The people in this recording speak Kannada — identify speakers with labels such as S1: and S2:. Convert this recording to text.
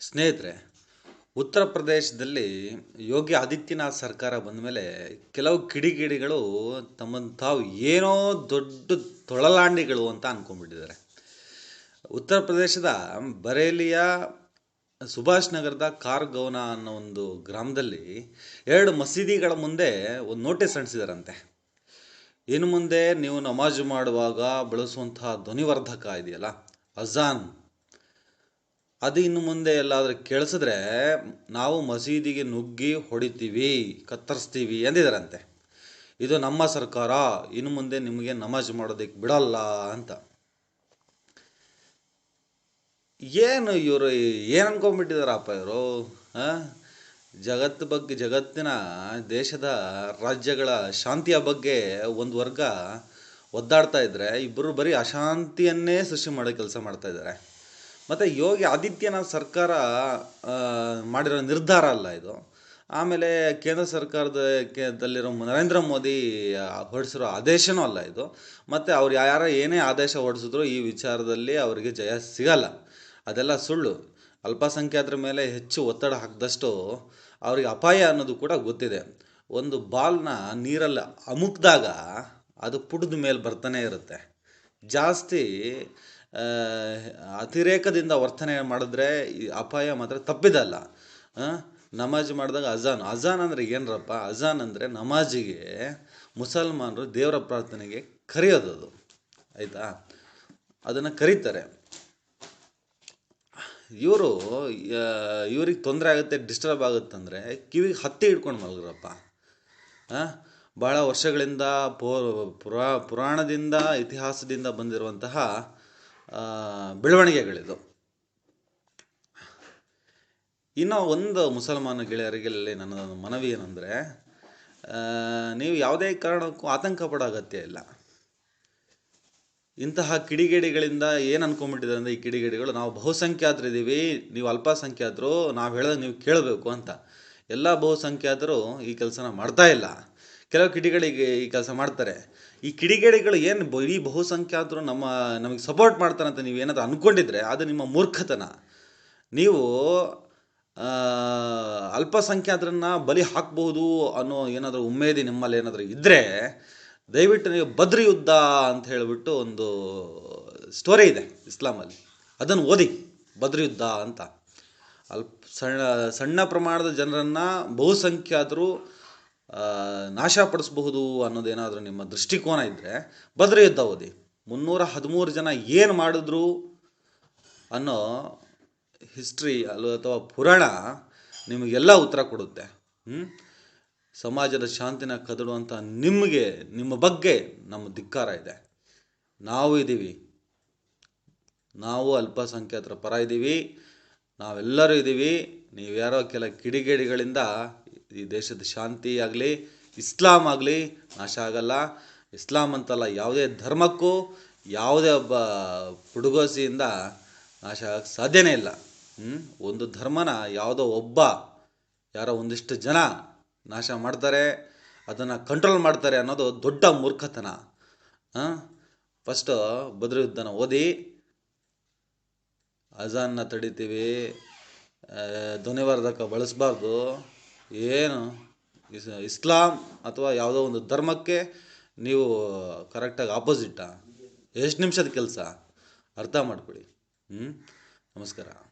S1: ಸ್ನೇಹಿತರೆ, ಉತ್ತರ ಪ್ರದೇಶದಲ್ಲಿ ಯೋಗಿ ಆದಿತ್ಯನಾಥ್ ಸರ್ಕಾರ ಬಂದ ಮೇಲೆ ಕೆಲವು ಕಿಡಿಗೇಡಿಗಳು ತಮ್ಮನ್ನು ಏನೋ ದೊಡ್ಡ ತೊಳಲಾಂಡಿಗಳು ಅಂತ ಅಂದ್ಕೊಂಡ್ಬಿಟ್ಟಿದ್ದಾರೆ ಉತ್ತರ ಪ್ರದೇಶದ ಬರೇಲಿಯ ಸುಭಾಷ್ ನಗರದ ಕಾರ್ಗೌನ ಅನ್ನೋ ಒಂದು ಗ್ರಾಮದಲ್ಲಿ ಎರಡು ಮಸೀದಿಗಳ ಮುಂದೆ ಒಂದು ನೋಟಿಸ್ ಅಂಟಿಸಿದಾರಂತೆ ಇನ್ನು ಮುಂದೆ ನೀವು ನಮಾಜು ಮಾಡುವಾಗ ಬಳಸುವಂತಹ ಧ್ವನಿವರ್ಧಕ ಇದೆಯಲ್ಲ, ಅಜಾನ್. ಅದು ಇನ್ನು ಮುಂದೆ ಎಲ್ಲಾದರೂ ಕೇಳಿಸಿದ್ರೆ ನಾವು ಮಸೀದಿಗೆ ನುಗ್ಗಿ ಹೊಡಿತೀವಿ, ಕತ್ತರಿಸ್ತೀವಿ ಅಂದಿದ್ದಾರಂತೆ ಇದು ನಮ್ಮ ಸರ್ಕಾರ, ಇನ್ನು ಮುಂದೆ ನಿಮಗೆ ನಮಾಜ್ ಮಾಡೋದಕ್ಕೆ ಬಿಡಲ್ಲ ಅಂತ. ಏನು ಇವರು ಏನು ಅನ್ಕೊಂಡ್ಬಿಟ್ಟಿದಾರಪ್ಪ ಇವರು? ಜಗತ್ತು ಬಗ್ಗೆ, ಜಗತ್ತಿನ ದೇಶದ ರಾಜ್ಯಗಳ ಶಾಂತಿಯ ಬಗ್ಗೆ ಒಂದು ವರ್ಗ ಒದ್ದಾಡ್ತಾ ಇದ್ರೆ ಇಬ್ಬರು ಬರೀ ಅಶಾಂತಿಯನ್ನೇ ಸೃಷ್ಟಿ ಮಾಡೋ ಕೆಲಸ ಮಾಡ್ತಾ ಇದ್ದಾರೆ ಮತ್ತು ಯೋಗಿ ಆದಿತ್ಯನಾಥ್ ಸರ್ಕಾರ ಮಾಡಿರೋ ನಿರ್ಧಾರ ಅಲ್ಲ ಇದು. ಆಮೇಲೆ ಕೇಂದ್ರ ಸರ್ಕಾರದ ದಲ್ಲಿರೋ ನರೇಂದ್ರ ಮೋದಿ ಹೊರಡಿಸಿರೋ ಆದೇಶನೂ ಅಲ್ಲ ಇದು. ಮತ್ತು ಅವ್ರು ಯಾರ ಏನೇ ಆದೇಶ ಹೊರಡಿಸಿದ್ರು ಈ ವಿಚಾರದಲ್ಲಿ ಅವರಿಗೆ ಜಯ ಸಿಗಲ್ಲ. ಅದೆಲ್ಲ ಸುಳ್ಳು. ಅಲ್ಪಸಂಖ್ಯಾತರ ಮೇಲೆ ಹೆಚ್ಚು ಒತ್ತಡ ಹಾಕಿದಷ್ಟು ಅವ್ರಿಗೆ ಅಪಾಯ ಅನ್ನೋದು ಕೂಡ ಗೊತ್ತಿದೆ. ಒಂದು ಬಾಲ್ನ ನೀರಲ್ಲಿ ಅಮುಕ್ದಾಗ ಅದು ಪುಟದ ಮೇಲೆ ಬರ್ತಾನೆ ಇರುತ್ತೆ. ಜಾಸ್ತಿ ಅತಿರೇಕದಿಂದ ವರ್ತನೆ ಮಾಡಿದ್ರೆ ಈ ಅಪಾಯ ಮಾತ್ರ ತಪ್ಪಿದಲ್ಲ. ನಮಾಜ್ ಮಾಡಿದಾಗ ಅಜಾನ್. ಅಜಾನ್ ಅಂದರೆ ಏನರಪ್ಪ? ಅಜಾನ್ ಅಂದರೆ ನಮಾಜಿಗೆ ಮುಸಲ್ಮಾನರು ದೇವರ ಪ್ರಾರ್ಥನೆಗೆ ಕರೆಯೋದು ಅದು. ಆಯಿತಾ? ಅದನ್ನು ಕರೀತಾರೆ. ಇವರು ಇವ್ರಿಗೆ ತೊಂದರೆ ಆಗುತ್ತೆ, ಡಿಸ್ಟರ್ಬ್ ಆಗುತ್ತಂದರೆ ಕಿವಿಗೆ ಹತ್ತಿ ಇಟ್ಕೊಂಡು ಮಲಗ್ರಪ್ಪ? ಭಾಳ ವರ್ಷಗಳಿಂದ ಪೋ, ಪುರಾ, ಪುರಾಣದಿಂದ, ಇತಿಹಾಸದಿಂದ ಬಂದಿರುವಂತಹ ಬೆಳವಣಿಗೆಗಳಿದು. ಇನ್ನು ಒಂದು ಮುಸಲ್ಮಾನ ಗೆಳೆಯರಿಗೆ ನನ್ನ ಮನವಿ ಏನಂದರೆ ನೀವು ಯಾವುದೇ ಕಾರಣಕ್ಕೂ ಆತಂಕ ಪಡೋ ಅಗತ್ಯ ಇಲ್ಲ. ಇಂತಹ ಕಿಡಿಗೇಡಿಗಳಿಂದ ಏನು ಅನ್ಕೊಂಡ್ಬಿಟ್ಟಿದ್ದಾರೆ ಅಂದರೆ, ಈ ಕಿಡಿಗೇಡಿಗಳು ನಾವು ಬಹುಸಂಖ್ಯಾತರಿದ್ದೀವಿ, ನೀವು ಅಲ್ಪಸಂಖ್ಯಾತರು, ನಾವು ಹೇಳೋದು ನೀವು ಕೇಳಬೇಕು ಅಂತ. ಎಲ್ಲ ಬಹುಸಂಖ್ಯಾತರು ಈ ಕೆಲಸನ ಮಾಡ್ತಾ ಇಲ್ಲ. ಕೆಲವು ಕಿಡಿಗಳಿಗೆ ಈ ಕೆಲಸ ಮಾಡ್ತಾರೆ. ಈ ಕಿಡಿಗೇಡಿಗಳು ಏನು ಇಡೀ ಬಹುಸಂಖ್ಯಾತರು ನಮ್ಮ, ನಮಗೆ ಸಪೋರ್ಟ್ ಮಾಡ್ತಾರೆ ಅಂತ ನೀವು ಏನಾದರೂ ಅಂದ್ಕೊಂಡಿದ್ರೆ ಅದು ನಿಮ್ಮ ಮೂರ್ಖತನ. ನೀವು ಅಲ್ಪಸಂಖ್ಯಾತರನ್ನು ಬಲಿ ಹಾಕ್ಬಹುದು ಅನ್ನೋ ಏನಾದರೂ ಉಮೇದಿ ನಿಮ್ಮಲ್ಲಿ ಏನಾದರೂ ಇದ್ದರೆ ದಯವಿಟ್ಟು ನೀವು ಬದ್ರಿ ಯುದ್ಧ ಅಂತ ಹೇಳಿಬಿಟ್ಟು ಒಂದು ಸ್ಟೋರಿ ಇದೆ ಇಸ್ಲಾಮಲ್ಲಿ. ಅದನ್ನು ಓದಿ, ಬದ್ರಿ ಯುದ್ಧ ಅಂತ. ಅಲ್ಪ ಸಣ್ಣ ಸಣ್ಣ ಪ್ರಮಾಣದ ಜನರನ್ನು ಬಹುಸಂಖ್ಯಾತರು ನಾಶಪಡಿಸಬಹುದು ಅನ್ನೋದೇನಾದರೂ ನಿಮ್ಮ ದೃಷ್ಟಿಕೋನ ಇದ್ದರೆ ಬದ್ರಿ ಯುದ್ಧ ಓದಿ ಮುನ್ನೂರ ಹದಿಮೂರು ಜನ ಏನು ಮಾಡಿದ್ರು ಅನ್ನೋ ಹಿಸ್ಟ್ರಿ ಅಲ್ಲ ಅಥವಾ ಪುರಾಣ ನಿಮಗೆಲ್ಲ ಉತ್ತರ ಕೊಡುತ್ತೆ? ಸಮಾಜದ ಶಾಂತಿನ ಕದಡುವಂಥ ನಿಮಗೆ, ನಿಮ್ಮ ಬಗ್ಗೆ ನಮ್ಮ ಧಿಕ್ಕಾರ ಇದೆ. ನಾವು ಇದ್ದೀವಿ ನಾವು ಅಲ್ಪಸಂಖ್ಯಾತರ ಪರ ಇದ್ದೀವಿ ನಾವೆಲ್ಲರೂ ಇದ್ದೀವಿ ನೀವ್ಯಾರೋ ಕೆಲ ಕಿಡಿಗೇಡಿಗಳಿಂದ ಈ ದೇಶದ ಶಾಂತಿ ಆಗಲಿ, ಇಸ್ಲಾಂ ಆಗಲಿ, ನಾಶ ಆಗಲ್ಲ. ಇಸ್ಲಾಂ ಅಂತಲ್ಲ ಯಾವುದೇ ಧರ್ಮಕ್ಕೂ ಯಾವುದೇ ಒಬ್ಬ ಪುಡುಗೋಸಿಯಿಂದ ನಾಶ ಆಗಕ್ಕೆ ಸಾಧ್ಯನೇ ಇಲ್ಲ? ಒಂದು ಧರ್ಮನ ಯಾವುದೋ ಒಬ್ಬ, ಯಾರೋ ಒಂದಿಷ್ಟು ಜನ ನಾಶ ಮಾಡ್ತಾರೆ, ಅದನ್ನು ಕಂಟ್ರೋಲ್ ಮಾಡ್ತಾರೆ ಅನ್ನೋದು ದೊಡ್ಡ ಮೂರ್ಖತನ. ಫಸ್ಟು ಬದ್ರ ಯುದ್ಧನ ಓದಿ, ಅಜಾನ್ನ ತಡಿತೀವಿ ಧ್ವನಿವರ್ಧಕ ಬಳಸಬಾರ್ದು ಏನು ಇಸ್, ಇಸ್ಲಾಂ ಅಥವಾ ಯಾವುದೋ ಒಂದು ಧರ್ಮಕ್ಕೆ ನೀವು ಕರೆಕ್ಟಾಗಿ ಆಪೋಸಿಟ್ಟಾ ಎಷ್ಟು ನಿಮಿಷದ ಕೆಲಸ? ಅರ್ಥ ಮಾಡ್ಕೊಳ್ಳಿ. ಹ್ಞೂ ನಮಸ್ಕಾರ.